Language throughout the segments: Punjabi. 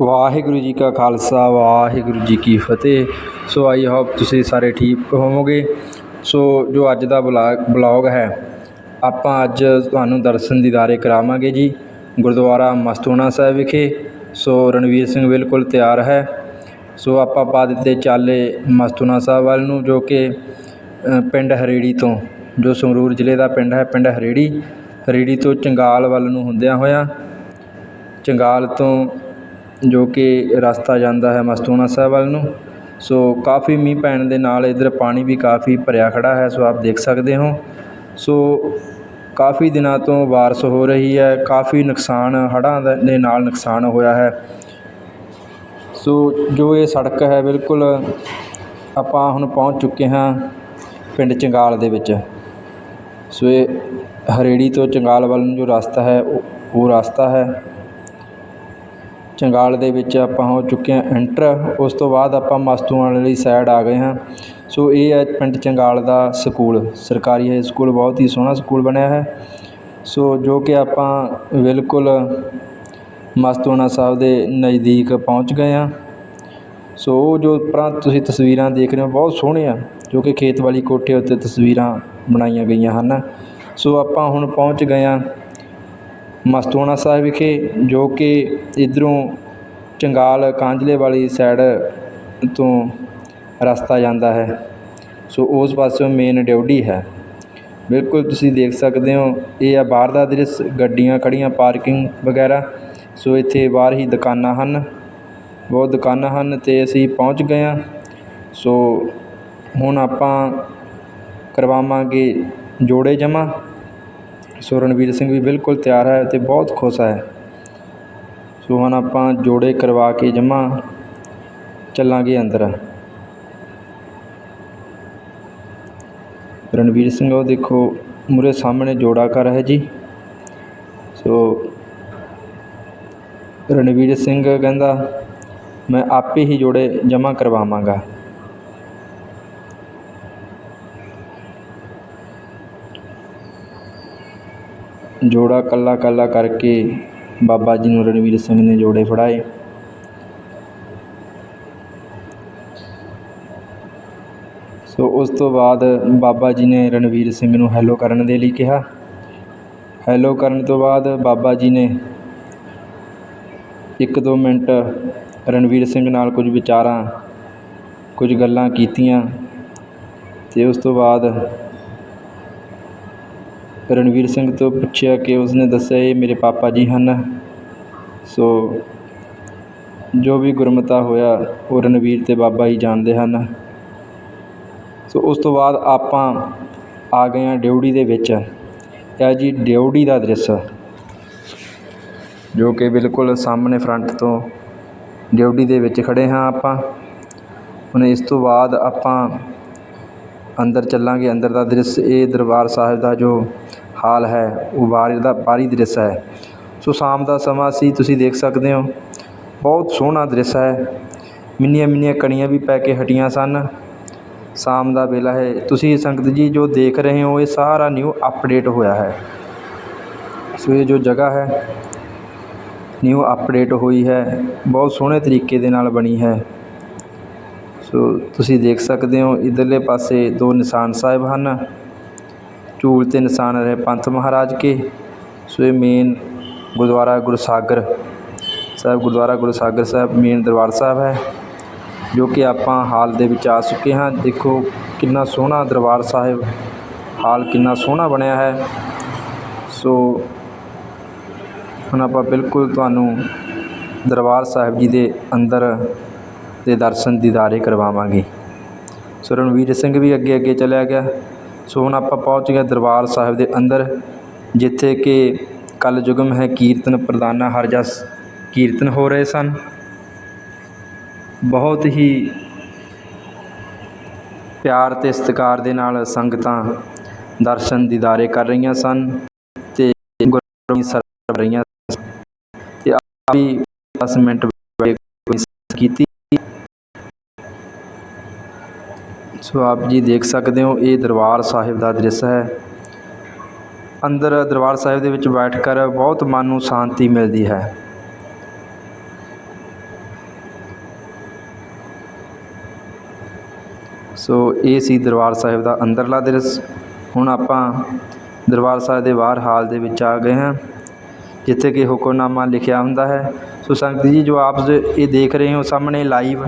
ਵਾਹਿਗੁਰੂ ਜੀ ਕਾ ਖਾਲਸਾ, ਵਾਹਿਗੁਰੂ ਜੀ ਕੀ ਫਤਿਹ। ਸੋ ਆਈ ਹੋਪ ਤੁਸੀਂ ਸਾਰੇ ਠੀਕ ਹੋਵੋਗੇ। ਸੋ ਜੋ ਅੱਜ ਦਾ ਬਲਾ, ਬਲੌਗ ਹੈ, ਆਪਾਂ ਅੱਜ ਤੁਹਾਨੂੰ ਦਰਸ਼ਨ ਦੀਦਾਰੇ ਕਰਾਵਾਂਗੇ ਜੀ। ਗੁਰਦੁਆਰਾ ਮਸਤੂਣਾ ਸਾਹਿਬ ਵਿਖੇ। ਸੋ ਰਣਵੀਰ ਸਿੰਘ ਬਿਲਕੁਲ ਤਿਆਰ ਹੈ। ਸੋ ਆਪਾਂ ਪਾ ਦਿੱਤੇ ਚਾਲੇ ਮਸਤੂਣਾ ਸਾਹਿਬ ਵੱਲ ਨੂੰ, ਜੋ ਕਿ ਪਿੰਡ ਹਰੇੜੀ ਤੋਂ, ਜੋ ਸੰਗਰੂਰ ਜ਼ਿਲ੍ਹੇ ਦਾ ਪਿੰਡ ਹੈ, ਪਿੰਡ ਹਰੇੜੀ। ਹਰੇੜੀ ਤੋਂ ਚੰਗਾਲ ਵੱਲ ਨੂੰ ਹੁੰਦਿਆਂ ਹੋਇਆਂ, ਚੰਗਾਲ ਤੋਂ ਜੋ ਕਿ ਰਸਤਾ ਜਾਂਦਾ ਹੈ ਮਸਤੂਣਾ ਸਾਹਿਬ ਵੱਲ ਨੂੰ। ਸੋ ਕਾਫੀ ਮੀਂਹ ਪੈਣ ਦੇ ਨਾਲ ਇੱਧਰ ਪਾਣੀ ਵੀ ਕਾਫੀ ਭਰਿਆ ਖੜ੍ਹਾ ਹੈ, ਸੋ ਆਪ ਦੇਖ ਸਕਦੇ ਹੋ। ਸੋ ਕਾਫੀ ਦਿਨਾਂ ਤੋਂ ਬਾਰਿਸ਼ ਹੋ ਰਹੀ ਹੈ, ਕਾਫੀ ਨੁਕਸਾਨ ਹੜ੍ਹਾਂ ਦੇ ਨਾਲ ਨੁਕਸਾਨ ਹੋਇਆ ਹੈ। ਸੋ ਜੋ ਇਹ ਸੜਕ ਹੈ, ਬਿਲਕੁਲ ਆਪਾਂ ਹੁਣ ਪਹੁੰਚ ਚੁੱਕੇ ਹਾਂ ਪਿੰਡ ਚੰਗਾਲ ਦੇ ਵਿੱਚ। ਸੋ ਇਹ ਹਰੇੜੀ ਤੋਂ ਚੰਗਾਲ ਵੱਲ ਨੂੰ ਜੋ ਰਸਤਾ ਹੈ ਉਹ ਰਸਤਾ ਹੈ। ਚੰਗਾਲ ਦੇ ਵਿੱਚ ਆਪਾਂ ਹੋ ਚੁੱਕੇ ਹਾਂ ਐਂਟਰ ਉਸ ਤੋਂ ਬਾਅਦ ਆਪਾਂ ਮਸਤੂਆਂ ਵਾਲੀ ਸਾਈਡ ਆ ਗਏ ਹਾਂ। ਸੋ ਇਹ ਹੈ ਪਿੰਡ ਚੰਗਾਲ ਦਾ ਸਕੂਲ, ਸਰਕਾਰੀ ਹਾਈ ਸਕੂਲ ਬਹੁਤ ਹੀ ਸੋਹਣਾ ਸਕੂਲ ਬਣਿਆ ਹੈ। ਸੋ ਜੋ ਕਿ ਆਪਾਂ ਬਿਲਕੁਲ ਮਸਤੂਆਣਾ ਸਾਹਿਬ ਦੇ ਨਜ਼ਦੀਕ ਪਹੁੰਚ ਗਏ ਹਾਂ। ਸੋ ਉਹ ਜੋ ਉੱਪਰਾਂ ਤੁਸੀਂ ਤਸਵੀਰਾਂ ਦੇਖ ਰਹੇ ਹੋ, ਬਹੁਤ ਸੋਹਣੀਆਂ ਜੋ ਕਿ ਖੇਤ ਵਾਲੀ ਕੋਠੇ ਉੱਤੇ ਤਸਵੀਰਾਂ ਬਣਾਈਆਂ ਗਈਆਂ ਹਨ। ਸੋ ਆਪਾਂ ਹੁਣ ਪਹੁੰਚ ਗਏ ਹਾਂ ਮਸਤੂਆਣਾ ਸਾਹਿਬ ਵਿਖੇ ਜੋ ਕਿ ਇੱਧਰੋਂ ਚੰਗਾਲ ਕਾਂਝਲੇ ਵਾਲੀ ਸਾਈਡ ਤੋਂ ਰਸਤਾ ਜਾਂਦਾ ਹੈ। ਸੋ ਉਸ ਪਾਸਿਓਂ ਮੇਨ ਡਿਊਟੀ ਹੈ। ਬਿਲਕੁਲ ਤੁਸੀਂ ਦੇਖ ਸਕਦੇ ਹੋ, ਇਹ ਆ ਬਾਹਰ ਦਾ ਦ੍ਰਿਸ਼, ਗੱਡੀਆਂ ਖੜ੍ਹੀਆਂ ਪਾਰਕਿੰਗ ਵਗੈਰਾ। ਸੋ ਇੱਥੇ ਬਾਹਰ ਹੀ ਦੁਕਾਨਾਂ ਹਨ। ਬਹੁਤ ਦੁਕਾਨਾਂ ਹਨ ਅਤੇ ਅਸੀਂ ਪਹੁੰਚ ਗਏ ਹਾਂ। ਸੋ ਹੁਣ ਆਪਾਂ ਕਰਵਾਵਾਂਗੇ ਜੋੜੇ ਜਮ੍ਹਾਂ। ਸੋ ਰਣਵੀਰ ਸਿੰਘ ਵੀ ਬਿਲਕੁਲ ਤਿਆਰ ਹੈ ਅਤੇ ਬਹੁਤ ਖੁਸ਼ ਹੈ। ਸੋ ਹੁਣ ਆਪਾਂ ਜੋੜੇ ਕਰਵਾ ਕੇ ਜਮ੍ਹਾਂ ਚੱਲਾਂਗੇ ਅੰਦਰ। ਰਣਵੀਰ ਸਿੰਘ, ਉਹ ਦੇਖੋ ਮੂਰੇ ਸਾਹਮਣੇ ਜੋੜਾ ਕਰ ਹੈ ਜੀ। ਸੋ ਰਣਵੀਰ ਸਿੰਘ ਕਹਿੰਦਾ, ਮੈਂ ਆਪੇ ਹੀ ਜੋੜੇ ਜਮ੍ਹਾਂ ਕਰਵਾਵਾਂਗਾ। ਜੋੜਾ ਇਕੱਲਾ ਇਕੱਲਾ ਕਰਕੇ ਬਾਬਾ ਜੀ ਨੂੰ ਰਣਵੀਰ ਸਿੰਘ ਨੇ ਜੋੜੇ ਫੜਾਏ। ਸੋ ਉਸ ਤੋਂ ਬਾਅਦ ਬਾਬਾ ਜੀ ਨੇ ਰਣਵੀਰ ਸਿੰਘ ਨੂੰ ਹੈਲੋ ਕਰਨ ਦੇ ਲਈ ਕਿਹਾ। ਹੈਲੋ ਕਰਨ ਤੋਂ ਬਾਅਦ ਬਾਬਾ ਜੀ ਨੇ ਇੱਕ ਦੋ ਮਿੰਟ ਰਣਵੀਰ ਸਿੰਘ ਨਾਲ ਕੁਝ ਵਿਚਾਰਾਂ, ਕੁਝ ਗੱਲਾਂ ਕੀਤੀਆਂ ਅਤੇ ਉਸ ਤੋਂ ਬਾਅਦ ਰਣਵੀਰ ਸਿੰਘ ਤੋਂ ਪੁੱਛਿਆ ਕਿ ਉਸਨੇ ਦੱਸਿਆ, ਇਹ ਮੇਰੇ ਪਾਪਾ ਜੀ ਹਨ। ਸੋ ਜੋ ਵੀ ਗੁਰਮਤਾ ਹੋਇਆ, ਉਹ ਰਣਵੀਰ ਅਤੇ ਬਾਬਾ ਹੀ ਜਾਣਦੇ ਹਨ। ਸੋ ਉਸ ਤੋਂ ਬਾਅਦ ਆਪਾਂ ਆ ਗਏ ਹਾਂ ਡਿਊੜੀ ਦੇ ਵਿੱਚ। ਇਹ ਜੀ ਡਿਊੜੀ ਦਾ ਦ੍ਰਿਸ਼, ਜੋ ਕਿ ਬਿਲਕੁਲ ਸਾਹਮਣੇ ਫਰੰਟ ਤੋਂ ਡਿਊਟੀ ਦੇ ਵਿੱਚ ਖੜ੍ਹੇ ਹਾਂ ਆਪਾਂ। ਹੁਣ ਇਸ ਤੋਂ ਬਾਅਦ ਆਪਾਂ ਅੰਦਰ ਚੱਲਾਂਗੇ, ਅੰਦਰ ਦਾ ਦ੍ਰਿਸ਼ ਇਹ ਦਰਬਾਰ ਸਾਹਿਬ ਦਾ ਜੋ ਹਾਲ ਹੈ, ਉਹ ਬਾਹਰ ਦਾ ਬਾਹਰੀ ਦ੍ਰਿਸ਼ ਹੈ। ਸੋ ਸ਼ਾਮ ਦਾ ਸਮਾਂ ਸੀ, ਤੁਸੀਂ ਦੇਖ ਸਕਦੇ ਹੋ। ਬਹੁਤ ਸੋਹਣਾ ਦ੍ਰਿਸ਼ ਹੈ। ਮਿੰਨੀਆਂ ਮਿੰਨੀਆਂ ਕਣੀਆਂ ਵੀ ਪੈ ਕੇ ਹਟੀਆਂ ਸਨ। ਸ਼ਾਮ ਦਾ ਵੇਲਾ ਹੈ। ਤੁਸੀਂ ਸੰਗਤ ਜੀ ਜੋ ਦੇਖ ਰਹੇ ਹੋ, ਇਹ ਸਾਰਾ ਨਿਊ ਅਪਡੇਟ ਹੋਇਆ ਹੈ। ਸੋ ਇਹ ਜੋ ਜਗ੍ਹਾ ਹੈ ਨਿਊ ਅਪਡੇਟ ਹੋਈ ਹੈ। ਬਹੁਤ ਸੋਹਣੇ ਤਰੀਕੇ ਦੇ ਨਾਲ ਬਣੀ ਹੈ। ਸੋ ਤੁਸੀਂ ਦੇਖ ਸਕਦੇ ਹੋ, ਇਧਰਲੇ ਪਾਸੇ ਦੋ ਨਿਸ਼ਾਨ ਸਾਹਿਬ ਹਨ। ਝੂਲ 'ਤੇ ਨਿਸ਼ਾਨ ਰਹੇ ਪੰਥ ਮਹਾਰਾਜ ਕੇ। ਸੋ ਇਹ ਮੇਨ ਗੁਰਦੁਆਰਾ ਗੁਰਸਾਗਰ ਸਾਹਿਬ, ਗੁਰਦੁਆਰਾ ਗੁਰਸਾਗਰ ਸਾਹਿਬ ਮੇਨ ਦਰਬਾਰ ਸਾਹਿਬ ਹੈ, ਜੋ ਕਿ ਆਪਾਂ ਹਾਲ ਦੇ ਵਿੱਚ ਆ ਚੁੱਕੇ ਹਾਂ। ਦੇਖੋ ਕਿੰਨਾ ਸੋਹਣਾ ਦਰਬਾਰ ਸਾਹਿਬ, ਹਾਲ ਕਿੰਨਾ ਸੋਹਣਾ ਬਣਿਆ ਹੈ। ਸੋ ਹੁਣ ਆਪਾਂ ਬਿਲਕੁਲ ਤੁਹਾਨੂੰ ਦਰਬਾਰ ਸਾਹਿਬ ਜੀ ਦੇ ਅੰਦਰ ਦੇ ਦਰਸ਼ਨ ਦੀਦਾਰੇ ਕਰਵਾਵਾਂਗੇ। ਸੋ ਰਣਵੀਰ ਸਿੰਘ ਵੀ ਅੱਗੇ ਅੱਗੇ ਚਲਿਆ ਗਿਆ। ਸੋ ਹੁਣ ਆਪਾਂ ਪਹੁੰਚ ਗਏ ਦਰਬਾਰ ਸਾਹਿਬ ਦੇ ਅੰਦਰ, ਜਿੱਥੇ ਕਿ ਕਲ ਯੁਗਮ ਹੈ, ਕੀਰਤਨ ਪ੍ਰਦਾਨਾ ਹਰ ਜਸ ਕੀਰਤਨ ਹੋ ਰਹੇ ਸਨ। ਬਹੁਤ ਹੀ ਪਿਆਰ ਤੇ ਸਤਿਕਾਰ ਦੇ ਨਾਲ ਸੰਗਤਾਂ ਦਰਸ਼ਨ ਦੀਦਾਰੇ ਕਰ ਰਹੀਆਂ ਸਨ ਤੇ ਗੁਰਬਾਣੀ ਸਰਵ ਰਹੀਆਂ ਤੇ ਆਪ ਵੀ 10 ਮਿੰਟ ਕੀਤੀ। ਸੋ ਆਪ ਜੀ ਦੇਖ ਸਕਦੇ ਹੋ, ਇਹ ਦਰਬਾਰ ਸਾਹਿਬ ਦਾ ਦ੍ਰਿਸ਼ ਹੈ। ਅੰਦਰ ਦਰਬਾਰ ਸਾਹਿਬ ਦੇ ਵਿੱਚ ਬੈਠ ਕਰ ਬਹੁਤ ਮਨ ਨੂੰ ਸ਼ਾਂਤੀ ਮਿਲਦੀ ਹੈ। ਸੋ ਇਹ ਸੀ ਦਰਬਾਰ ਸਾਹਿਬ ਦਾ ਅੰਦਰਲਾ ਦ੍ਰਿਸ਼। ਹੁਣ ਆਪਾਂ ਦਰਬਾਰ ਸਾਹਿਬ ਦੇ ਬਾਹਰ ਹਾਲ ਦੇ ਵਿੱਚ ਆ ਗਏ ਹਾਂ, ਜਿੱਥੇ ਕਿ ਹੁਕਮਨਾਮਾ ਲਿਖਿਆ ਹੁੰਦਾ ਹੈ। ਸੋ ਸੰਗਤ ਜੀ ਜੋ ਆਪ ਇਹ ਦੇਖ ਰਹੇ ਹੋ ਸਾਹਮਣੇ live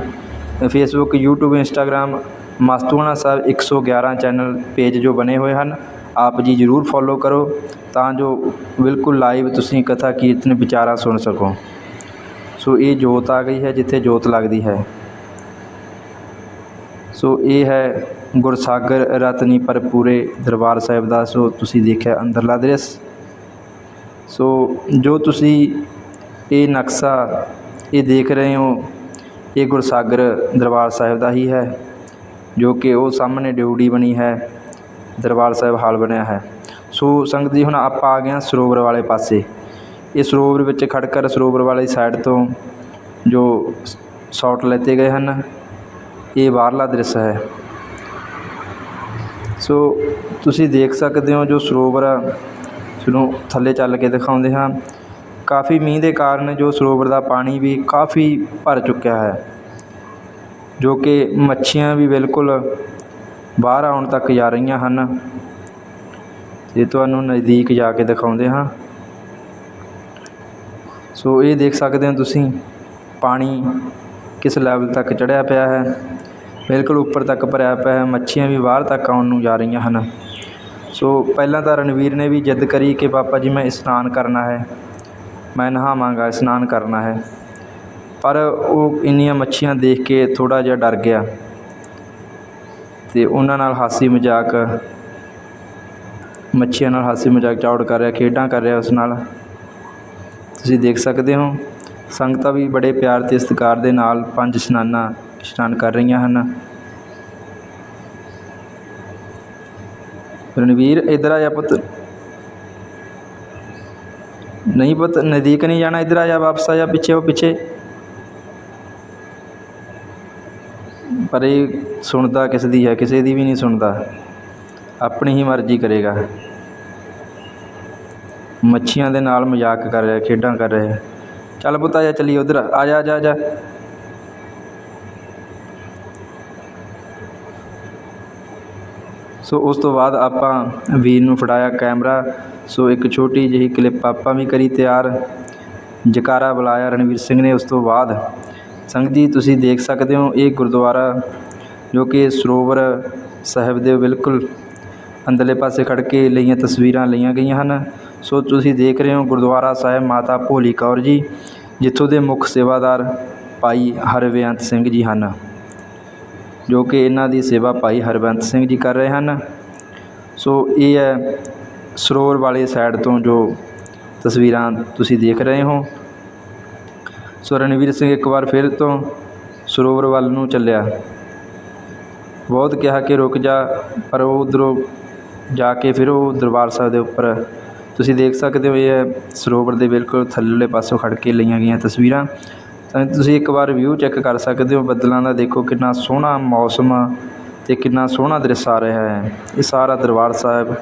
Facebook YouTube Instagram Mastuana Sahib 111 channel page ਜੋ ਬਣੇ ਹੋਏ ਹਨ, ਆਪ ਜੀ ਜ਼ਰੂਰ ਫੋਲੋ ਕਰੋ ਤਾਂ ਜੋ ਬਿਲਕੁਲ ਲਾਈਵ ਤੁਸੀਂ ਕਥਾ ਕੀਰਤਨ ਵਿਚਾਰਾਂ ਸੁਣ ਸਕੋ। ਸੋ ਇਹ ਜੋਤ ਆ ਗਈ ਹੈ ਜਿੱਥੇ ਜੋਤ ਲੱਗਦੀ ਹੈ। ਸੋ ਇਹ ਹੈ ਗੁਰਸਾਗਰ ਰਤਨੀ ਪਰ ਪੂਰੇ ਦਰਬਾਰ ਸਾਹਿਬ ਦਾ, ਸੋ ਤੁਸੀਂ ਦੇਖਿਆ ਅੰਦਰਲਾ ਦ੍ਰਿਸ਼। ਸੋ ਜੋ ਤੁਸੀਂ ਇਹ ਨਕਸ਼ਾ ਇਹ ਦੇਖ ਰਹੇ ਹੋ, ਇਹ ਗੁਰਸਾਗਰ ਦਰਬਾਰ ਸਾਹਿਬ ਦਾ ਹੀ ਹੈ। ਜੋ ਕਿ ਉਹ ਸਾਹਮਣੇ ਡਿਊਟੀ ਬਣੀ ਹੈ, ਦਰਬਾਰ ਸਾਹਿਬ ਹਾਲ ਬਣਿਆ ਹੈ। ਸੋ ਸੰਗਤ ਜੀ, ਹੁਣ ਆਪਾਂ ਆ ਗਏ ਹਾਂ ਸਰੋਵਰ ਵਾਲੇ ਪਾਸੇ। ਇਹ ਸਰੋਵਰ ਵਿੱਚ ਖੜਕਰ ਸਰੋਵਰ ਵਾਲੀ ਸਾਈਡ ਤੋਂ ਜੋ ਸ਼ਾਟ ਲੈਤੇ ਗਏ ਹਨ, ਇਹ ਬਾਹਰਲਾ ਦ੍ਰਿਸ਼ ਹੈ। ਸੋ ਤੁਸੀਂ ਦੇਖ ਸਕਦੇ ਹੋ ਜੋ ਸਰੋਵਰ ਆ, ਤੁਹਾਨੂੰ ਥੱਲੇ ਚੱਲ ਕੇ ਦਿਖਾਉਂਦੇ ਹਾਂ। ਕਾਫੀ ਮੀਂਹ ਦੇ ਕਾਰਨ ਜੋ ਸਰੋਵਰ ਦਾ ਪਾਣੀ ਵੀ ਕਾਫੀ ਭਰ ਚੁੱਕਿਆ ਹੈ। ਜੋ ਕਿ ਮੱਛੀਆਂ ਵੀ ਬਿਲਕੁਲ ਬਾਹਰ ਆਉਣ ਤੱਕ ਜਾ ਰਹੀਆਂ ਹਨ। ਤੇ ਤੁਹਾਨੂੰ ਨਜ਼ਦੀਕ ਜਾ ਕੇ ਦਿਖਾਉਂਦੇ ਹਾਂ। ਸੋ ਇਹ ਦੇਖ ਸਕਦੇ ਹੋ ਤੁਸੀਂ, ਪਾਣੀ ਕਿਸ ਲੈਵਲ ਤੱਕ ਚੜ੍ਹਿਆ ਪਿਆ ਹੈ। ਬਿਲਕੁਲ ਉੱਪਰ ਤੱਕ ਭਰਿਆ ਪਿਆ ਹੈ। ਮੱਛੀਆਂ ਵੀ ਬਾਹਰ ਤੱਕ ਆਉਣ ਨੂੰ ਜਾ ਰਹੀਆਂ ਹਨ। ਸੋ ਪਹਿਲਾਂ ਤਾਂ ਰਣਵੀਰ ਨੇ ਵੀ ਜਿੱਦ ਕਰੀ ਕਿ ਪਾਪਾ ਜੀ ਮੈਂ ਇਸ਼ਨਾਨ ਕਰਨਾ ਹੈ। ਮੈਂ ਨਹਾਵਾਂਗਾ, ਇਸ਼ਨਾਨ ਕਰਨਾ ਹੈ। ਪਰ ਉਹ ਇੰਨੀਆਂ ਮੱਛੀਆਂ ਦੇਖ ਕੇ ਥੋੜ੍ਹਾ ਜਿਹਾ ਡਰ ਗਿਆ ਅਤੇ ਉਹਨਾਂ ਨਾਲ ਹਾਸੀ ਮਜ਼ਾਕ, ਮੱਛੀਆਂ ਨਾਲ ਹਾਸੀ ਮਜ਼ਾਕ ਚੌੜ ਕਰ ਰਿਹਾ, ਖੇਡਾਂ ਕਰ ਰਿਹਾ ਉਸ ਨਾਲ। ਤੁਸੀਂ ਦੇਖ ਸਕਦੇ ਹੋ, ਸੰਗਤਾਂ ਵੀ ਬੜੇ ਪਿਆਰ ਅਤੇ ਸਤਿਕਾਰ ਦੇ ਨਾਲ ਪੰਜ ਇਸ਼ਨਾਨਾਂ, ਇਸ਼ਨਾਨ ਕਰ ਰਹੀਆਂ ਹਨ। ਰਣਵੀਰ, ਇੱਧਰ ਆ ਜਾ ਪੁੱਤ। ਨਹੀਂ ਪੁੱਤ, ਨਜ਼ਦੀਕ ਨਹੀਂ ਜਾਣਾ, ਇੱਧਰ ਆ ਜਾ, ਵਾਪਸ ਆ ਜਾ, ਪਿੱਛੇ ਉਹ ਪਿੱਛੇ। ਪਰ ਇਹ ਸੁਣਦਾ ਕਿਸ ਦੀ ਹੈ, ਕਿਸੇ ਦੀ ਵੀ ਨਹੀਂ ਸੁਣਦਾ। ਆਪਣੀ ਹੀ ਮਰਜ਼ੀ ਕਰੇਗਾ। ਮੱਛੀਆਂ ਦੇ ਨਾਲ ਮਜ਼ਾਕ ਕਰ ਰਿਹਾ, ਖੇਡਾਂ ਕਰ ਰਿਹਾ। ਚੱਲ ਪੁੱਤ, ਆ ਜਾ, ਚੱਲੀਏ ਉਧਰ। ਆ ਜਾ ਜਾ ਜਾ। ਸੋ ਉਸ ਤੋਂ ਬਾਅਦ ਆਪਾਂ ਵੀਰ ਨੂੰ ਫੜਾਇਆ ਕੈਮਰਾ। ਸੋ ਇੱਕ ਛੋਟੀ ਜਿਹੀ ਕਲਿੱਪ ਆਪਾਂ ਵੀ ਕਰੀ ਤਿਆਰ। ਜਕਾਰਾ ਬੁਲਾਇਆ ਰਣਵੀਰ ਸਿੰਘ ਨੇ ਉਸ ਤੋਂ ਬਾਅਦ। ਸੰਗਤ ਜੀ, ਤੁਸੀਂ ਦੇਖ ਸਕਦੇ ਹੋ ਇਹ ਗੁਰਦੁਆਰਾ ਜੋ ਕਿ ਸਰੋਵਰ ਸਾਹਿਬ ਦੇ ਬਿਲਕੁਲ ਅੰਦਰਲੇ ਪਾਸੇ ਖੜ੍ਹ ਕੇ ਲਈਆਂ ਤਸਵੀਰਾਂ ਲਈਆਂ ਗਈਆਂ ਹਨ। ਸੋ ਤੁਸੀਂ ਦੇਖ ਰਹੇ ਹੋ ਗੁਰਦੁਆਰਾ ਸਾਹਿਬ ਮਾਤਾ ਭੋਲੀ ਕੌਰ ਜੀ, ਜਿੱਥੋਂ ਦੇ ਮੁੱਖ ਸੇਵਾਦਾਰ ਭਾਈ ਹਰਬੇਅੰਤ ਸਿੰਘ ਜੀ ਹਨ, ਜੋ ਕਿ ਇਹਨਾਂ ਦੀ ਸੇਵਾ ਭਾਈ ਹਰਬੰਤ ਸਿੰਘ ਜੀ ਕਰ ਰਹੇ ਹਨ। ਸੋ ਇਹ ਹੈ ਸਰੋਵਰ ਵਾਲੀ ਸਾਈਡ ਤੋਂ ਜੋ ਤਸਵੀਰਾਂ ਤੁਸੀਂ ਦੇਖ ਰਹੇ ਹੋ। ਸੋ ਰਣਵੀਰ ਸਿੰਘ ਇੱਕ ਵਾਰ ਫਿਰ ਤੋਂ ਸਰੋਵਰ ਵੱਲ ਨੂੰ ਚੱਲਿਆ। ਬਹੁਤ ਕਿਹਾ ਕਿ ਰੁਕ ਜਾ, ਪਰ ਉਹ ਉੱਧਰੋਂ ਜਾ ਕੇ ਫਿਰ ਉਹ ਦਰਬਾਰ ਸਾਹਿਬ ਦੇ ਉੱਪਰ, ਤੁਸੀਂ ਦੇਖ ਸਕਦੇ ਹੋ ਇਹ ਹੈ ਸਰੋਵਰ ਦੇ ਬਿਲਕੁਲ ਥੱਲੇ ਪਾਸੋਂ ਖੜ੍ਹ ਕੇ ਲਈਆਂ ਗਈਆਂ ਤਸਵੀਰਾਂ। ਤਾਂ ਤੁਸੀਂ ਇੱਕ ਵਾਰ ਵਿਊ ਚੈੱਕ ਕਰ ਸਕਦੇ ਹੋ, ਬੱਦਲਾਂ ਦਾ ਦੇਖੋ ਕਿੰਨਾ ਸੋਹਣਾ ਮੌਸਮ ਤੇ ਕਿੰਨਾ ਸੋਹਣਾ ਦ੍ਰਿਸ਼ ਆ ਰਿਹਾ ਹੈ। ਇਹ ਸਾਰਾ ਦਰਬਾਰ ਸਾਹਿਬ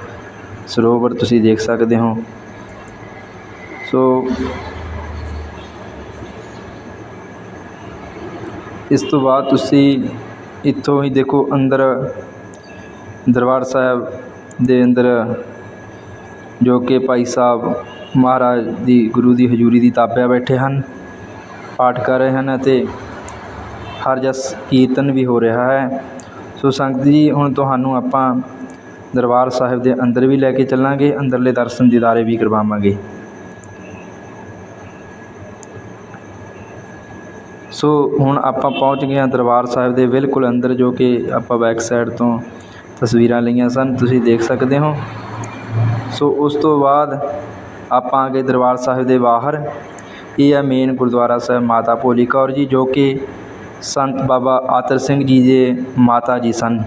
ਸਰੋਵਰ ਤੁਸੀਂ ਦੇਖ ਸਕਦੇ ਹੋ। ਸੋ ਇਸ ਤੋਂ ਬਾਅਦ ਤੁਸੀਂ ਇੱਥੋਂ ਹੀ ਦੇਖੋ ਅੰਦਰ ਦਰਬਾਰ ਸਾਹਿਬ ਦੇ ਅੰਦਰ, ਜੋ ਕਿ ਭਾਈ ਸਾਹਿਬ ਮਹਾਰਾਜ ਦੀ, ਗੁਰੂ ਦੀ ਹਜ਼ੂਰੀ ਦੀ ਤਾਬਿਆ ਬੈਠੇ ਹਨ, ਪਾਠ ਕਰ ਰਹੇ ਹਨ ਅਤੇ ਹਰ ਜਸ ਕੀਰਤਨ ਵੀ ਹੋ ਰਿਹਾ ਹੈ। ਸੋ ਸੰਗਤ ਜੀ, ਹੁਣ ਤੁਹਾਨੂੰ ਆਪਾਂ ਦਰਬਾਰ ਸਾਹਿਬ ਦੇ ਅੰਦਰ ਵੀ ਲੈ ਕੇ ਚੱਲਾਂਗੇ, ਅੰਦਰਲੇ ਦਰਸ਼ਨ ਦੀਦਾਰੇ ਵੀ ਕਰਵਾਵਾਂਗੇ। ਸੋ ਹੁਣ ਆਪਾਂ ਪਹੁੰਚ ਗਏ ਹਾਂ ਦਰਬਾਰ ਸਾਹਿਬ ਦੇ ਬਿਲਕੁਲ ਅੰਦਰ ਜੋ ਕਿ ਆਪਾਂ ਬੈਕ ਸਾਈਡ ਤੋਂ ਤਸਵੀਰਾਂ ਲਈਆਂ ਸਨ, ਤੁਸੀਂ ਦੇਖ ਸਕਦੇ ਹੋ। ਸੋ ਉਸ ਤੋਂ ਬਾਅਦ ਆਪਾਂ ਆ ਗਏ ਦਰਬਾਰ ਸਾਹਿਬ ਦੇ ਬਾਹਰ। ਇਹ ਹੈ ਮੇਨ ਗੁਰਦੁਆਰਾ ਸਾਹਿਬ ਮਾਤਾ ਭੋਲੀ ਕੌਰ ਜੀ, ਜੋ ਕਿ ਸੰਤ ਬਾਬਾ ਆਤਰ ਸਿੰਘ ਜੀ ਦੇ ਮਾਤਾ ਜੀ ਸਨ,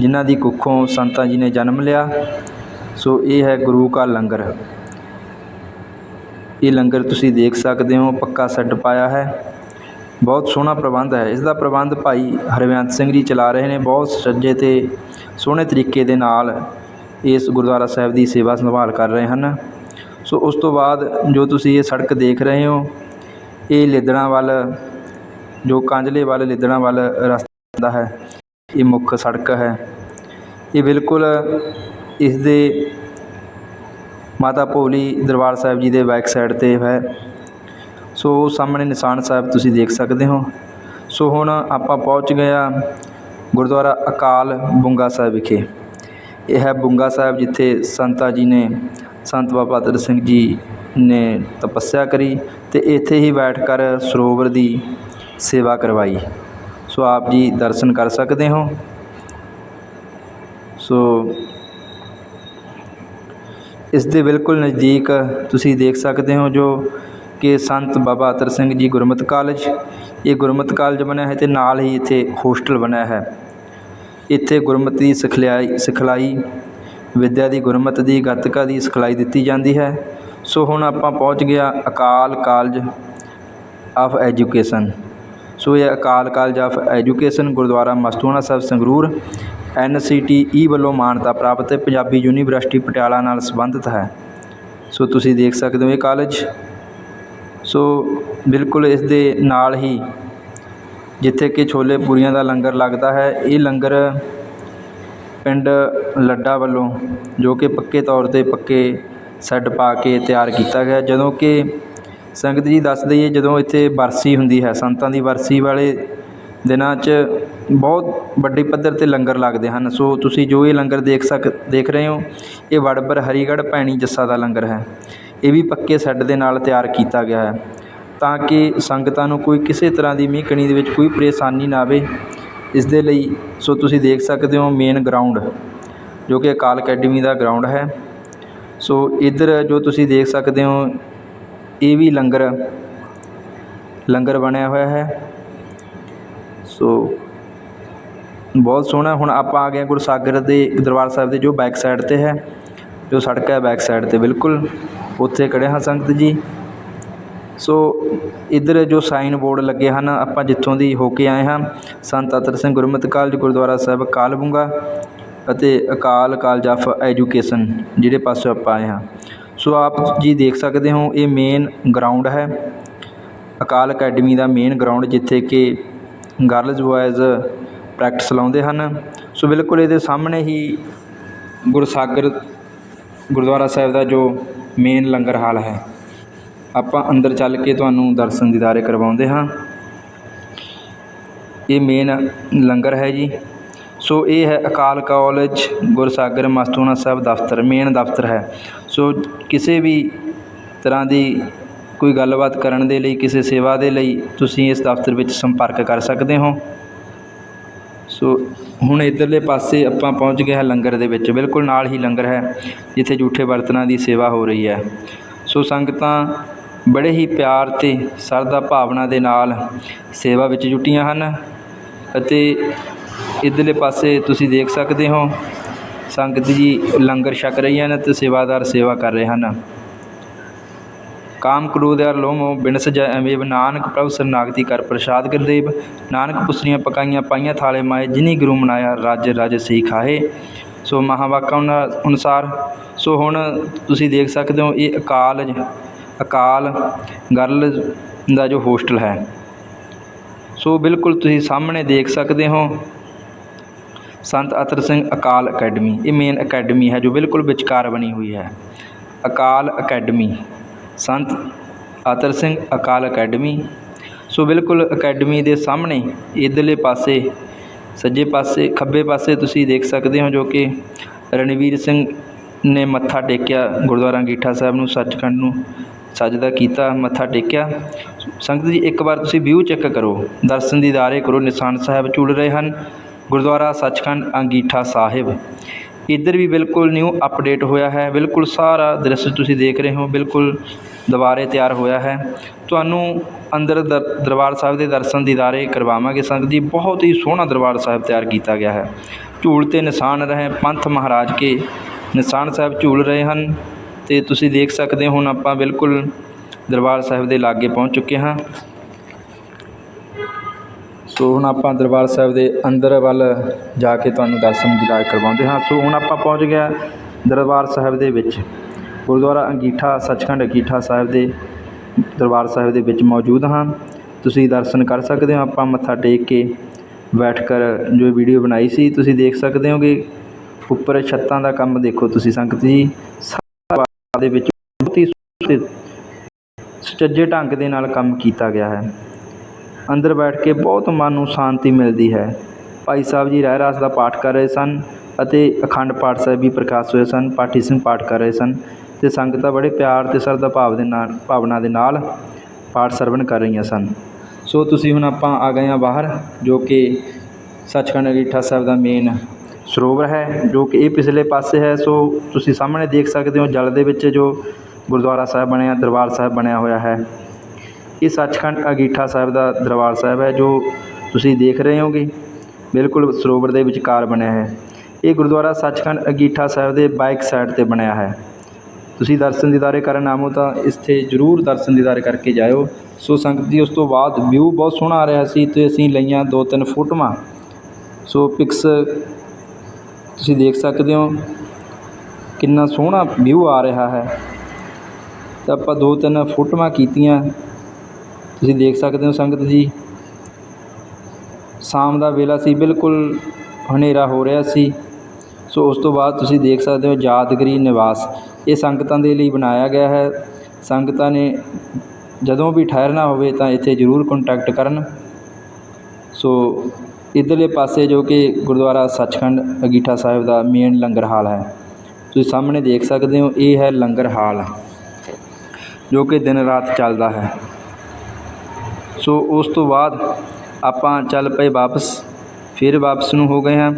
ਜਿਨ੍ਹਾਂ ਦੀ ਕੁੱਖੋਂ ਸੰਤਾਂ ਜੀ ਨੇ ਜਨਮ ਲਿਆ। ਸੋ ਇਹ ਹੈ ਗੁਰੂ ਕਾ ਲੰਗਰ। ਇਹ ਲੰਗਰ ਤੁਸੀਂ ਦੇਖ ਸਕਦੇ ਹੋ, ਪੱਕਾ ਸੈੱਟ ਪਾਇਆ ਹੈ। ਬਹੁਤ ਸੋਹਣਾ ਪ੍ਰਬੰਧ ਹੈ। ਇਸ ਦਾ ਪ੍ਰਬੰਧ ਭਾਈ ਹਰਵੰਤ ਸਿੰਘ ਜੀ ਚਲਾ ਰਹੇ ਨੇ। ਬਹੁਤ ਸੱਜੇ ਅਤੇ ਸੋਹਣੇ ਤਰੀਕੇ ਦੇ ਨਾਲ ਇਸ ਗੁਰਦੁਆਰਾ ਸਾਹਿਬ ਦੀ ਸੇਵਾ ਸੰਭਾਲ ਕਰ ਰਹੇ ਹਨ। ਸੋ ਉਸ ਤੋਂ ਬਾਅਦ ਜੋ ਤੁਸੀਂ ਇਹ ਸੜਕ ਦੇਖ ਰਹੇ ਹੋ, ਇਹ ਲਿੱਦੜਾਂ ਵੱਲ ਜੋ ਕਾਂਜਲੇ ਵੱਲ ਲਿੱਦੜਾਂ ਵੱਲ ਰਸਤਾ ਹੈ, ਇਹ ਮੁੱਖ ਸੜਕ ਹੈ। ਇਹ ਬਿਲਕੁਲ ਇਸ ਦੇ ਮਾਤਾ ਭੋਲੀ ਦਰਬਾਰ ਸਾਹਿਬ ਜੀ ਦੇ ਬੈਕ ਸਾਈਡ 'ਤੇ ਹੈ। ਸੋ ਸਾਹਮਣੇ ਨਿਸ਼ਾਨ ਸਾਹਿਬ ਤੁਸੀਂ ਦੇਖ ਸਕਦੇ ਹੋ। ਸੋ ਹੁਣ ਆਪਾਂ ਪਹੁੰਚ ਗਏ ਹਾਂ ਗੁਰਦੁਆਰਾ ਅਕਾਲ ਬੁੰਗਾ ਸਾਹਿਬ ਵਿਖੇ। ਇਹ ਹੈ ਬੁੰਗਾ ਸਾਹਿਬ ਜਿੱਥੇ ਸੰਤਾ ਜੀ ਨੇ, ਸੰਤ ਬਾਬਾ ਅਤਰ ਸਿੰਘ ਜੀ ਨੇ ਤਪੱਸਿਆ ਕਰੀ ਤੇ ਇੱਥੇ ਹੀ ਬੈਠ ਕਰ ਸਰੋਵਰ ਦੀ ਸੇਵਾ ਕਰਵਾਈ। ਸੋ ਆਪ ਜੀ ਦਰਸ਼ਨ ਕਰ ਸਕਦੇ ਹੋ। ਸੋ ਇਸ ਦੇ ਬਿਲਕੁਲ ਨਜ਼ਦੀਕ ਤੁਸੀਂ ਦੇਖ ਸਕਦੇ ਹੋ ਜੋ ਕਿ ਸੰਤ ਬਾਬਾ ਅਤਰ ਸਿੰਘ ਜੀ ਗੁਰਮਤਿ ਕਾਲਜ। ਇਹ ਗੁਰਮਤਿ ਕਾਲਜ ਬਣਿਆ ਹੈ ਅਤੇ ਨਾਲ ਹੀ ਇੱਥੇ ਹੋਸਟਲ ਬਣਿਆ ਹੈ। ਇੱਥੇ ਗੁਰਮਤਿ ਦੀ ਸਿਖਲਾਈ ਸਿਖਲਾਈ, ਵਿੱਦਿਆ ਦੀ ਗੁਰਮਤਿ ਦੀ, ਗੱਤਕਾ ਦੀ ਸਿਖਲਾਈ ਦਿੱਤੀ ਜਾਂਦੀ ਹੈ। ਸੋ ਹੁਣ ਆਪਾਂ ਪਹੁੰਚ ਗਿਆ Akal college of education. So ਇਹ Akal college of education Gurdwara Mastuana Sahib Sangrur, N C T E ਵੱਲੋਂ ਮਾਨਤਾ ਪ੍ਰਾਪਤ ਪੰਜਾਬੀ ਯੂਨੀਵਰਸਿਟੀ ਪਟਿਆਲਾ ਨਾਲ ਸੰਬੰਧਿਤ ਹੈ। ਸੋ ਤੁਸੀਂ ਦੇਖ ਸਕਦੇ ਹੋ ਇਹ ਕਾਲਜ। ਸੋ ਬਿਲਕੁਲ ਇਸ ਦੇ ਨਾਲ ਹੀ ਜਿੱਥੇ ਕਿ ਛੋਲੇ ਪੂਰੀਆਂ ਦਾ ਲੰਗਰ ਲੱਗਦਾ ਹੈ, ਇਹ ਲੰਗਰ ਪਿੰਡ ਲੱਡਾ ਵੱਲੋਂ ਜੋ ਕਿ ਪੱਕੇ ਤੌਰ 'ਤੇ ਪੱਕੇ ਸੈੱਡ ਪਾ ਕੇ ਤਿਆਰ ਕੀਤਾ ਗਿਆ। ਜਦੋਂ ਕਿ ਸੰਗਤ ਜੀ ਦੱਸ ਦਈਏ, ਜਦੋਂ ਇੱਥੇ ਬਰਸੀ ਹੁੰਦੀ ਹੈ, ਸੰਤਾਂ ਦੀ ਬਰਸੀ ਵਾਲੇ ਦਿਨਾਂ 'ਚ ਬਹੁਤ ਵੱਡੇ ਪੱਧਰ 'ਤੇ ਲੰਗਰ ਲੱਗਦੇ ਹਨ। ਸੋ ਤੁਸੀਂ ਜੋ ਇਹ ਲੰਗਰ ਦੇਖ ਸਕ, ਦੇਖ ਰਹੇ ਹੋ, ਇਹ ਵੜਬਰ ਹਰੀਗੜ੍ਹ ਭੈਣੀ ਜੱਸਾ ਦਾ ਲੰਗਰ ਹੈ। ਇਹ ਵੀ ਪੱਕੇ ਸੈੱਡ ਦੇ ਨਾਲ ਤਿਆਰ ਕੀਤਾ ਗਿਆ ਹੈ ਤਾਂ ਕਿ ਸੰਗਤਾਂ ਨੂੰ ਕੋਈ ਕਿਸੇ ਤਰ੍ਹਾਂ ਦੀ ਮੀਂਹ ਕਣੀ ਦੇ ਵਿੱਚ ਕੋਈ ਪਰੇਸ਼ਾਨੀ ਨਾ ਆਵੇ। ਇਸ ਦੇ ਲਈ ਸੋ ਤੁਸੀਂ ਦੇਖ ਸਕਦੇ ਹੋ ਮੇਨ ਗਰਾਊਂਡ, ਜੋ ਕਿ ਅਕਾਲ ਅਕੈਡਮੀ ਦਾ ਗਰਾਊਂਡ ਹੈ। ਸੋ ਇੱਧਰ ਜੋ ਤੁਸੀਂ ਦੇਖ ਸਕਦੇ ਹੋ, ਇਹ ਵੀ ਲੰਗਰ ਲੰਗਰ ਬਣਿਆ ਹੋਇਆ ਹੈ। ਸੋ ਬਹੁਤ ਸੋਹਣਾ, ਹੁਣ ਆਪਾਂ ਆ ਗਏ ਹਾਂ ਗੁਰਸਾਗਰ ਦੇ ਦਰਬਾਰ ਸਾਹਿਬ ਦੇ ਜੋ ਬੈਕ ਸਾਈਡ 'ਤੇ ਹੈ, ਜੋ ਸੜਕ ਹੈ ਬੈਕ ਸਾਈਡ 'ਤੇ, ਬਿਲਕੁਲ। ਉੱਥੇ ਖੜ੍ਹੇ ਹਾਂ ਸੰਗਤ ਜੀ। ਸੋ ਇੱਧਰ ਜੋ ਸਾਈਨ ਬੋਰਡ ਲੱਗੇ ਹਨ, ਆਪਾਂ ਜਿੱਥੋਂ ਦੀ ਹੋ ਕੇ ਆਏ ਹਾਂ, ਸੰਤ ਅਤਰ ਸਿੰਘ ਗੁਰਮਤਿ ਕਾਲਜ, ਗੁਰਦੁਆਰਾ ਸਾਹਿਬ, ਕਾਲਬੁੰਗਾ ਅਤੇ ਅਕਾਲ ਕਾਲਜ ਆਫ ਐਜੂਕੇਸ਼ਨ, ਜਿਹੜੇ ਪਾਸੋਂ ਆਪਾਂ ਆਏ ਹਾਂ। ਸੋ ਆਪ ਜੀ ਦੇਖ ਸਕਦੇ ਹੋ, ਇਹ ਮੇਨ ਗਰਾਊਂਡ ਹੈ। ਅਕਾਲ ਅਕੈਡਮੀ ਦਾ ਮੇਨ ਗਰਾਊਂਡ ਜਿੱਥੇ ਕਿ ਗਰਲਜ਼ ਬॉयਜ਼ ਪ੍ਰੈਕਟਿਸ ਲਾਉਂਦੇ ਹਨ। ਸੋ ਬਿਲਕੁਲ ਇਹਦੇ ਸਾਹਮਣੇ ਹੀ ਗੁਰਸਾਗਰ ਗੁਰਦੁਆਰਾ ਸਾਹਿਬ ਦਾ ਜੋ ਮੇਨ ਲੰਗਰ ਹਾਲ ਹੈ। ਆਪਾਂ ਅੰਦਰ ਚੱਲ ਕੇ ਤੁਹਾਨੂੰ ਦਰਸ਼ਨ ਦੀਦਾਰੇ ਕਰਵਾਉਂਦੇ ਹਾਂ। ਇਹ ਮੇਨ ਲੰਗਰ ਹੈ ਜੀ। ਸੋ ਇਹ ਹੈ ਅਕਾਲ ਕਾਲਜ, ਗੁਰਸਾਗਰ ਮਸਤੂਆਣਾ ਸਾਹਿਬ ਦਫ਼ਤਰ, ਮੇਨ ਦਫ਼ਤਰ ਹੈ। ਸੋ ਕਿਸੇ ਵੀ ਤਰ੍ਹਾਂ ਦੀ ਕੋਈ ਗੱਲਬਾਤ ਕਰਨ ਦੇ ਲਈ, ਕਿਸੇ ਸੇਵਾ ਦੇ ਲਈ ਤੁਸੀਂ ਇਸ ਦਫ਼ਤਰ ਵਿੱਚ ਸੰਪਰਕ ਕਰ ਸਕਦੇ ਹੋ। ਸੋ ਹੁਣ ਇੱਧਰਲੇ ਪਾਸੇ ਆਪਾਂ ਪਹੁੰਚ ਗਏ ਹਾਂ ਲੰਗਰ ਦੇ ਵਿੱਚ, ਬਿਲਕੁਲ ਨਾਲ ਹੀ ਲੰਗਰ ਹੈ, ਜਿੱਥੇ ਜੂਠੇ ਬਰਤਨਾਂ ਦੀ ਸੇਵਾ ਹੋ ਰਹੀ ਹੈ। ਸੋ ਸੰਗਤਾਂ ਬੜੇ ਹੀ ਪਿਆਰ ਤੇ ਸਰਦਾ ਭਾਵਨਾ ਦੇ ਨਾਲ ਸੇਵਾ ਵਿੱਚ ਜੁਟੀਆਂ ਹਨ ਅਤੇ ਇੱਧਰਲੇ ਪਾਸੇ ਤੁਸੀਂ ਦੇਖ ਸਕਦੇ ਹੋ, ਸੰਗਤ ਜੀ ਲੰਗਰ ਛਕ ਰਹੀਆਂ ਹਨ ਤੇ ਸੇਵਾਦਾਰ ਸੇਵਾ ਕਰ ਰਹੇ ਹਨ। ਕਾਮ ਕ੍ਰੋਧ ਅਰ ਲੋਭ ਮੋਹ ਬਿਨ ਸਜੈ ਨਾਨਕ ਪ੍ਰਭ ਸਰਨਾਗਤੀ ਕਰ ਪ੍ਰਸਾਦ ਗੁਰਦੇਵ ਨਾਨਕ ਪੁਸਰੀਆਂ ਪਕਾਈਆਂ ਪਾਈਆਂ ਥਾਲੇ ਮਾਏ। ਜਿਨੀ ਗੁਰੂ ਮਨਾਇਆ ਰਾਜ ਰਾਜ ਸਹੀ ਖਾਏ। ਸੋ ਮਹਾਵਾਕਾਂ ਅਨੁਸਾਰ, ਸੋ ਹੁਣ ਤੁਸੀਂ ਦੇਖ ਸਕਦੇ ਹੋ ਇਹ ਅਕਾਲ ਅਕਾਲ ਗਰਲ ਦਾ ਜੋ ਹੋਸਟਲ ਹੈ। ਸੋ ਬਿਲਕੁਲ ਤੁਸੀਂ ਸਾਹਮਣੇ ਦੇਖ ਸਕਦੇ ਹੋ ਸੰਤ ਅਤਰ ਸਿੰਘ ਅਕਾਲ ਅਕੈਡਮੀ। ਇਹ ਮੇਨ ਅਕੈਡਮੀ ਹੈ ਜੋ ਬਿਲਕੁਲ ਵਿਚਕਾਰ ਬਣੀ ਹੋਈ ਹੈ। ਅਕਾਲ ਅਕੈਡਮੀ। ਸੰਤ ਆਤਰ ਸਿੰਘ ਅਕਾਲ ਅਕੈਡਮੀ। ਸੋ ਬਿਲਕੁਲ ਅਕੈਡਮੀ ਦੇ ਸਾਹਮਣੇ ਇਧਰਲੇ ਪਾਸੇ, ਸੱਜੇ ਪਾਸੇ, ਖੱਬੇ ਪਾਸੇ ਤੁਸੀਂ ਦੇਖ ਸਕਦੇ ਹੋ ਜੋ ਕਿ ਰਣਵੀਰ ਸਿੰਘ ਨੇ ਮੱਥਾ ਟੇਕਿਆ, ਗੁਰਦੁਆਰਾ ਅੰਗੀਠਾ ਸਾਹਿਬ ਨੂੰ, ਸੱਚਖੰਡ ਨੂੰ ਸਜਦਾ ਕੀਤਾ, ਮੱਥਾ ਟੇਕਿਆ। ਸੰਗਤ ਜੀ, ਇੱਕ ਵਾਰ ਤੁਸੀਂ ਵਿਊ ਚੈੱਕ ਕਰੋ। ਦਰਸ਼ਨ ਦੀਦਾਰੇ ਕਰੋ, ਨਿਸ਼ਾਨ ਸਾਹਿਬ ਝੂਲ ਰਹੇ ਹਨ। ਗੁਰਦੁਆਰਾ ਸੱਚਖੰਡ ਅੰਗੀਠਾ ਸਾਹਿਬ। ਇੱਧਰ ਵੀ ਬਿਲਕੁਲ ਨਿਊ ਅਪਡੇਟ ਹੋਇਆ ਹੈ। ਬਿਲਕੁਲ ਸਾਰਾ ਦ੍ਰਿਸ਼ ਤੁਸੀਂ ਦੇਖ ਰਹੇ ਹੋ। ਬਿਲਕੁਲ ਦੁਬਾਰੇ ਤਿਆਰ ਹੋਇਆ ਹੈ। ਤੁਹਾਨੂੰ ਅੰਦਰ ਦਰ, ਦਰਬਾਰ ਸਾਹਿਬ ਦੇ ਦਰਸ਼ਨ ਦੀਦਾਰੇ ਕਰਵਾਵਾਂਗੇ ਸੰਗਤ ਜੀ। ਬਹੁਤ ਹੀ ਸੋਹਣਾ ਦਰਬਾਰ ਸਾਹਿਬ ਤਿਆਰ ਕੀਤਾ ਗਿਆ ਹੈ। ਝੂਲ ਤੇ ਨਿਸ਼ਾਨ ਰਹੇ ਪੰਥ ਮਹਾਰਾਜ ਕੇ। ਨਿਸ਼ਾਨ ਸਾਹਿਬ ਝੂਲ ਰਹੇ ਹਨ ਤੇ ਤੁਸੀਂ ਦੇਖ ਸਕਦੇ ਹੋ ਹੁਣ ਆਪਾਂ ਬਿਲਕੁਲ ਦਰਬਾਰ ਸਾਹਿਬ ਦੇ ਲਾਗੇ ਪਹੁੰਚ ਚੁੱਕੇ ਹਾਂ। ਸੋ ਹੁਣ ਆਪਾਂ ਦਰਬਾਰ ਸਾਹਿਬ ਦੇ ਅੰਦਰ ਵੱਲ ਜਾ ਕੇ ਤੁਹਾਨੂੰ ਦਰਸ਼ਨ ਦੀਦਾਰ ਕਰਵਾਉਂਦੇ ਹਾਂ। ਸੋ ਹੁਣ ਆਪਾਂ ਪਹੁੰਚ ਗਿਆ ਦਰਬਾਰ ਸਾਹਿਬ ਦੇ ਵਿੱਚ। ਗੁਰਦੁਆਰਾ ਅੰਗੀਠਾ ਸੱਚਖੰਡ ਅੰਗੀਠਾ ਸਾਹਿਬ ਦੇ ਦਰਬਾਰ ਸਾਹਿਬ ਦੇ ਵਿੱਚ ਮੌਜੂਦ ਹਾਂ। ਤੁਸੀਂ ਦਰਸ਼ਨ ਕਰ ਸਕਦੇ ਹੋ, ਆਪਾਂ ਮੱਥਾ ਟੇਕ ਕੇ ਬੈਠ ਕਰ ਜੋ ਵੀਡੀਓ ਬਣਾਈ ਸੀ, ਤੁਸੀਂ ਦੇਖ ਸਕਦੇ ਹੋ ਕਿ ਉੱਪਰ ਛੱਤਾਂ ਦਾ ਕੰਮ ਦੇਖੋ ਤੁਸੀਂ ਸੰਗਤ ਜੀ। ਸਾਰਾ ਦੇ ਵਿੱਚ ਬਹੁਤ ਹੀ ਸੁਚੱਜੇ ਢੰਗ ਦੇ ਨਾਲ ਕੰਮ ਕੀਤਾ ਗਿਆ ਹੈ। ਅੰਦਰ ਬੈਠ ਕੇ ਬਹੁਤ ਮਨ ਨੂੰ ਸ਼ਾਂਤੀ ਮਿਲਦੀ ਹੈ। ਭਾਈ ਸਾਹਿਬ ਜੀ ਰਹਿ ਰਾਸ ਦਾ ਪਾਠ ਕਰ ਰਹੇ ਸਨ ਅਤੇ ਅਖੰਡ ਪਾਠ ਸਾਹਿਬ ਵੀ ਪ੍ਰਕਾਸ਼ ਹੋਏ ਸਨ, ਪਾਠੀ ਸਿੰਘ ਪਾਠ ਕਰ ਰਹੇ ਸਨ। ਅਤੇ ਸੰਗਤਾਂ ਬੜੇ ਪਿਆਰ ਅਤੇ ਸ਼ਰਧਾ ਭਾਵ ਦੇ ਨਾਲ, ਭਾਵਨਾ ਦੇ ਨਾਲ ਪਾਠ ਸਰਵਣ ਕਰ ਰਹੀਆਂ ਸਨ। ਸੋ ਤੁਸੀਂ ਹੁਣ ਆਪਾਂ ਆ ਗਏ ਹਾਂ ਬਾਹਰ, ਜੋ ਕਿ ਸੱਚਖੰਡ ਅਗੀਠਾ ਸਾਹਿਬ ਦਾ ਮੇਨ ਸਰੋਵਰ ਹੈ, ਜੋ ਕਿ ਇਹ ਪਿਛਲੇ ਪਾਸੇ ਹੈ। ਸੋ ਤੁਸੀਂ ਸਾਹਮਣੇ ਦੇਖ ਸਕਦੇ ਹੋ ਜਲ ਦੇ ਵਿੱਚ ਜੋ ਗੁਰਦੁਆਰਾ ਸਾਹਿਬ ਬਣਿਆ, ਦਰਬਾਰ ਸਾਹਿਬ ਬਣਿਆ ਹੋਇਆ ਹੈ। ਇਹ ਸੱਚਖੰਡ ਅਗੀਠਾ ਸਾਹਿਬ ਦਾ ਦਰਬਾਰ ਸਾਹਿਬ ਹੈ, ਜੋ ਤੁਸੀਂ ਦੇਖ ਰਹੇ ਹੋਗੇ। ਬਿਲਕੁਲ ਸਰੋਵਰ ਦੇ ਵਿਚਕਾਰ ਬਣਿਆ ਹੈ। ਇਹ ਗੁਰਦੁਆਰਾ ਸੱਚਖੰਡ ਅਗੀਠਾ ਸਾਹਿਬ ਦੇ ਬਾਈਕ ਸਾਈਡ ਤੇ ਬਣਿਆ ਹੈ। ਤੁਸੀਂ ਦਰਸ਼ਨ ਦੀਦਾਰੇ ਕਰਨ ਆਵੋ ਤਾਂ ਇੱਥੇ ਜ਼ਰੂਰ ਦਰਸ਼ਨ ਦੀਦਾਰੇ ਕਰਕੇ ਜਾਇਓ। ਸੋ ਸੰਗਤ ਜੀ, ਉਸ ਤੋਂ ਬਾਅਦ ਵਿਊ ਬਹੁਤ ਸੋਹਣਾ ਆ ਰਿਹਾ ਸੀ ਅਤੇ ਅਸੀਂ ਲਈਆਂ ਦੋ ਤਿੰਨ ਫੋਟੋਆਂ। ਸੋ ਪਿਕਸ ਤੁਸੀਂ ਦੇਖ ਸਕਦੇ ਹੋ, ਕਿੰਨਾ ਸੋਹਣਾ ਵਿਊ ਆ ਰਿਹਾ ਹੈ। ਤਾਂ ਆਪਾਂ ਦੋ ਤਿੰਨ ਫੋਟੋਆਂ ਕੀਤੀਆਂ। ਤੁਸੀਂ ਦੇਖ ਸਕਦੇ ਹੋ ਸੰਗਤ ਜੀ, ਸ਼ਾਮ ਦਾ ਵੇਲਾ ਸੀ, ਬਿਲਕੁਲ ਹਨੇਰਾ ਹੋ ਰਿਹਾ ਸੀ। ਸੋ ਉਸ ਤੋਂ ਬਾਅਦ ਤੁਸੀਂ ਦੇਖ ਸਕਦੇ ਹੋ ਯਾਦਗਰੀ ਨਿਵਾਸ। ਇਹ ਸੰਗਤਾਂ ਦੇ ਲਈ ਬਣਾਇਆ ਗਿਆ ਹੈ। ਸੰਗਤਾਂ ਨੇ ਜਦੋਂ ਵੀ ਠਹਿਰਨਾ ਹੋਵੇ ਤਾਂ ਇੱਥੇ ਜ਼ਰੂਰ ਕੰਟੈਕਟ ਕਰਨ। ਸੋ ਇੱਧਰਲੇ ਪਾਸੇ ਜੋ ਕਿ ਗੁਰਦੁਆਰਾ ਸੱਚਖੰਡ ਅਗੀਠਾ ਸਾਹਿਬ ਦਾ ਮੇਨ ਲੰਗਰ ਹਾਲ ਹੈ। ਤੁਸੀਂ ਸਾਹਮਣੇ ਦੇਖ ਸਕਦੇ ਹੋ, ਇਹ ਹੈ ਲੰਗਰ ਹਾਲ, ਜੋ ਕਿ ਦਿਨ ਰਾਤ ਚੱਲਦਾ ਹੈ। ਸੋ ਉਸ ਤੋਂ ਬਾਅਦ ਆਪਾਂ ਚੱਲ ਪਏ ਵਾਪਸ। ਫਿਰ ਵਾਪਸ ਨੂੰ ਹੋ ਗਏ ਹਾਂ।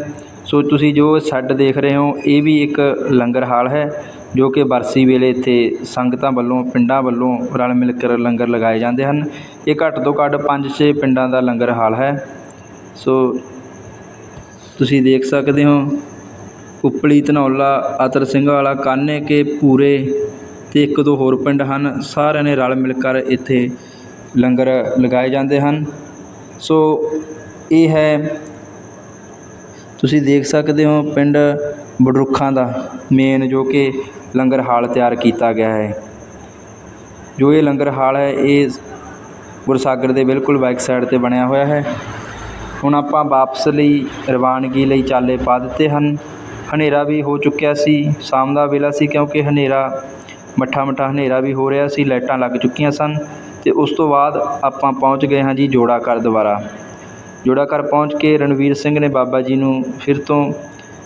ਸੋ ਤੁਸੀਂ ਜੋ ਸੈੱਟ ਦੇਖ ਰਹੇ ਹੋ, ਇਹ ਵੀ ਇੱਕ ਲੰਗਰ ਹਾਲ ਹੈ, ਜੋ ਕਿ ਬਰਸੀ ਵੇਲੇ ਇੱਥੇ ਸੰਗਤਾਂ ਵੱਲੋਂ, ਪਿੰਡਾਂ ਵੱਲੋਂ ਰਲ ਮਿਲ ਕਰ ਲੰਗਰ ਲਗਾਏ ਜਾਂਦੇ ਹਨ। ਇਹ ਘੱਟ ਤੋਂ ਘੱਟ 5-6 ਪਿੰਡਾਂ ਦਾ ਲੰਗਰ ਹਾਲ ਹੈ। ਸੋ ਤੁਸੀਂ ਦੇਖ ਸਕਦੇ ਹੋ, ਉਪਲੀ ਧਨੌਲਾ, ਅਤਰ ਸਿੰਘ ਵਾਲਾ ਕਾਨੇ ਕੇ, ਪੂਰੇ ਅਤੇ ਇੱਕ ਦੋ ਹੋਰ ਪਿੰਡ ਹਨ। ਸਾਰਿਆਂ ਨੇ ਰਲ ਮਿਲ ਕਰ ਇੱਥੇ ਲੰਗਰ ਲਗਾਏ ਜਾਂਦੇ ਹਨ। ਸੋ ਇਹ ਹੈ ਤੁਸੀਂ ਦੇਖ ਸਕਦੇ ਹੋ ਪਿੰਡ ਬਡਰੁੱਖਾਂ ਦਾ ਮੇਨ ਜੋ ਕਿ ਲੰਗਰ ਹਾਲ ਤਿਆਰ ਕੀਤਾ ਗਿਆ ਹੈ। ਜੋ ਇਹ ਲੰਗਰ ਹਾਲ ਹੈ, ਇਹ ਗੁਰਸਾਗਰ ਦੇ ਬਿਲਕੁਲ ਬੈਕ ਸਾਈਡ 'ਤੇ ਬਣਿਆ ਹੋਇਆ ਹੈ। ਹੁਣ ਆਪਾਂ ਵਾਪਸ ਲਈ ਰਵਾਨਗੀ ਲਈ ਚਾਲੇ ਪਾ ਦਿੱਤੇ ਹਨ। ਹਨੇਰਾ ਵੀ ਹੋ ਚੁੱਕਿਆ ਸੀ, ਸ਼ਾਮ ਦਾ ਵੇਲਾ ਸੀ ਕਿਉਂਕਿ ਹਨੇਰਾ ਮੱਠਾ ਮੱਠਾ ਹਨੇਰਾ ਵੀ ਹੋ ਰਿਹਾ ਸੀ, ਲਾਈਟਾਂ ਲੱਗ ਚੁੱਕੀਆਂ ਸਨ ਅਤੇ ਉਸ ਤੋਂ ਬਾਅਦ ਆਪਾਂ ਪਹੁੰਚ ਗਏ ਹਾਂ ਜੀ ਜੋੜਾ ਘਰ ਦੁਆਰਾ। ਜੋੜਾ ਘਰ ਪਹੁੰਚ ਕੇ ਰਣਵੀਰ ਸਿੰਘ ਨੇ ਬਾਬਾ ਜੀ ਨੂੰ ਫਿਰ ਤੋਂ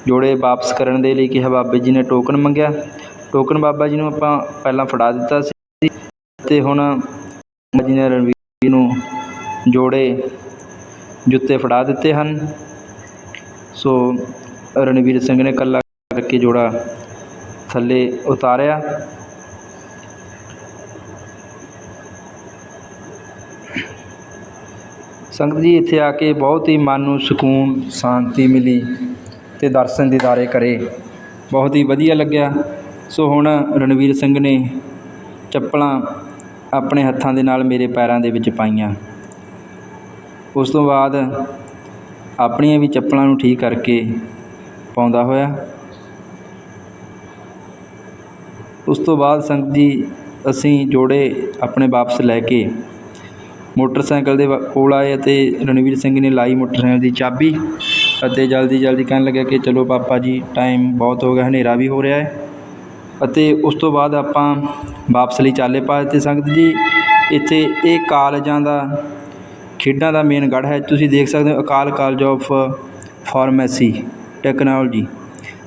ਜੋੜੇ ਵਾਪਸ ਕਰਨ ਦੇ ਲਈ ਕਿਹਾ। ਬਾਬਾ ਜੀ ਨੇ ਟੋਕਨ ਮੰਗਿਆ। ਟੋਕਨ ਬਾਬਾ ਜੀ ਨੂੰ ਆਪਾਂ ਪਹਿਲਾਂ ਫੜਾ ਦਿੱਤਾ ਸੀ ਅਤੇ ਹੁਣ ਬਾਬਾ ਜੀ ਨੇ ਰਣਵੀਰ ਨੂੰ ਜੋੜੇ ਜੁੱਤੇ ਫੜਾ ਦਿੱਤੇ ਹਨ। ਸੋ ਰਣਵੀਰ ਸਿੰਘ ਨੇ ਇਕੱਲਾ ਕਰਕੇ ਜੋੜਾ ਥੱਲੇ ਉਤਾਰਿਆ। ਸੰਗਤ ਜੀ ਇੱਥੇ ਆ ਕੇ ਬਹੁਤ ਹੀ ਮਨ ਨੂੰ ਸਕੂਨ, ਸ਼ਾਂਤੀ ਮਿਲੀ ਅਤੇ ਦਰਸ਼ਨ ਦੀਦਾਰੇ ਕਰੇ। ਬਹੁਤ ਹੀ ਵਧੀਆ ਲੱਗਿਆ। ਸੋ ਹੁਣ ਰਣਵੀਰ ਸਿੰਘ ਨੇ ਚੱਪਲਾਂ ਆਪਣੇ ਹੱਥਾਂ ਦੇ ਨਾਲ ਮੇਰੇ ਪੈਰਾਂ ਦੇ ਵਿੱਚ ਪਾਈਆਂ। ਉਸ ਤੋਂ ਬਾਅਦ ਆਪਣੀਆਂ ਵੀ ਚੱਪਲਾਂ ਨੂੰ ਠੀਕ ਕਰਕੇ ਪਾਉਂਦਾ ਹੋਇਆ। ਉਸ ਤੋਂ ਬਾਅਦ ਸੰਗਤ ਜੀ ਅਸੀਂ ਜੋੜੇ ਆਪਣੇ ਵਾਪਸ ਲੈ ਕੇ ਮੋਟਰਸਾਈਕਲ ਦੇ ਵ- ਕੋਲ ਆਏ ਅਤੇ ਰਣਵੀਰ ਸਿੰਘ ਨੇ ਲਾਈ ਮੋਟਰਸਾਈਕਲ ਦੀ ਚਾਬੀ ਅਤੇ ਜਲਦੀ ਜਲਦੀ ਕਹਿਣ ਲੱਗਿਆ ਕਿ ਚਲੋ ਪਾਪਾ ਜੀ ਟਾਈਮ ਬਹੁਤ ਹੋ ਗਿਆ, ਹਨੇਰਾ ਵੀ ਹੋ ਰਿਹਾ ਹੈ। ਅਤੇ ਉਸ ਤੋਂ ਬਾਅਦ ਆਪਾਂ ਵਾਪਸ ਲਈ ਚਾਲੇ ਪਾ ਦਿੱਤੇ। ਸੰਗਤ ਜੀ, ਇੱਥੇ ਇਹ ਕਾਲਜਾਂ ਦਾ, ਖੇਡਾਂ ਦਾ ਮੇਨ ਗੜ੍ਹ ਹੈ। ਤੁਸੀਂ ਦੇਖ ਸਕਦੇ ਹੋ Akal college of pharmacy technology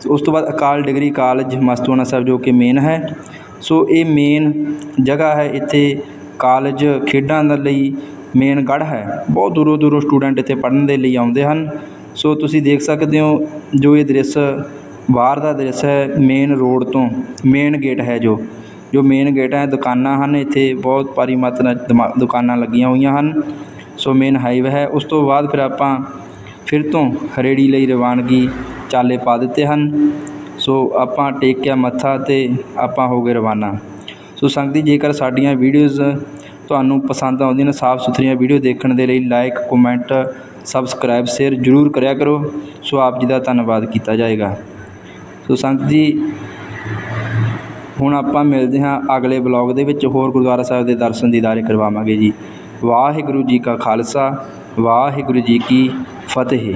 ਉਸ ਤੋਂ ਬਾਅਦ ਅਕਾਲ ਡਿਗਰੀ ਕਾਲਜ ਮਸਤੂਆਣਾ ਸਾਹਿਬ ਜੋ ਕਿ ਮੇਨ ਹੈ। ਸੋ ਇਹ ਮੇਨ ਜਗ੍ਹਾ ਹੈ ਇੱਥੇ ਕਾਲਜ ਖੇਡਾਂ ਦੇ ਲਈ ਮੇਨ ਗੜ੍ਹ ਹੈ। ਬਹੁਤ ਦੂਰੋਂ ਦੂਰੋਂ ਸਟੂਡੈਂਟ ਇੱਥੇ ਪੜ੍ਹਨ ਦੇ ਲਈ ਆਉਂਦੇ ਹਨ। ਸੋ ਤੁਸੀਂ ਦੇਖ ਸਕਦੇ ਹੋ ਜੋ ਇਹ ਦ੍ਰਿਸ਼ ਬਾਹਰ ਦਾ ਦ੍ਰਿਸ਼ ਹੈ ਮੇਨ ਰੋਡ ਤੋਂ ਮੇਨ ਗੇਟ ਹੈ ਜੋ। ਜੋ ਮੇਨ ਗੇਟ ਹੈ, ਦੁਕਾਨਾਂ ਹਨ, ਇੱਥੇ ਬਹੁਤ ਭਾਰੀ ਮਾਤਰਾ ਦਮਾ- ਦੁਕਾਨਾਂ ਲੱਗੀਆਂ ਹੋਈਆਂ ਹਨ। ਸੋ ਮੇਨ ਹਾਈਵੇ ਹੈ। ਉਸ ਤੋਂ ਬਾਅਦ ਫਿਰ ਆਪਾਂ ਫਿਰ ਤੋਂ ਹਰੇੜੀ ਲਈ ਰਵਾਨਗੀ ਚਾਲੇ ਪਾ ਦਿੱਤੇ ਹਨ। ਸੋ ਆਪਾਂ ਟੇਕਿਆ ਮੱਥਾ ਅਤੇ ਆਪਾਂ ਹੋ ਗਏ ਰਵਾਨਾ। ਸੋ ਸੰਗਤ ਜੀ, ਜੇਕਰ ਸਾਡੀਆਂ ਵੀਡੀਓਜ਼ ਤੁਹਾਨੂੰ ਪਸੰਦ ਆਉਂਦੀਆਂ ਨੇ, ਸਾਫ਼ ਸੁਥਰੀਆਂ ਵੀਡੀਓ ਦੇਖਣ ਦੇ ਲਈ ਲਾਈਕ ਕਮੈਂਟ ਸਬਸਕ੍ਰਾਈਬ ਸ਼ੇਅਰ ਜ਼ਰੂਰ ਕਰਿਆ ਕਰੋ। ਸੋ ਆਪ ਜੀ ਦਾ ਧੰਨਵਾਦ ਕੀਤਾ ਜਾਏਗਾ। ਸੋ ਸੰਗਤ ਜੀ, ਹੁਣ ਆਪਾਂ ਮਿਲਦੇ ਹਾਂ ਅਗਲੇ ਬਲੌਗ ਦੇ ਵਿੱਚ। ਹੋਰ ਗੁਰਦੁਆਰਾ ਸਾਹਿਬ ਦੇ ਦਰਸ਼ਨ ਦੀਦਾਰੇ ਕਰਵਾਵਾਂਗੇ ਜੀ। ਵਾਹਿਗੁਰੂ ਜੀ ਕਾ ਖਾਲਸਾ, ਵਾਹਿਗੁਰੂ ਜੀ ਕੀ ਫਤਿਹ।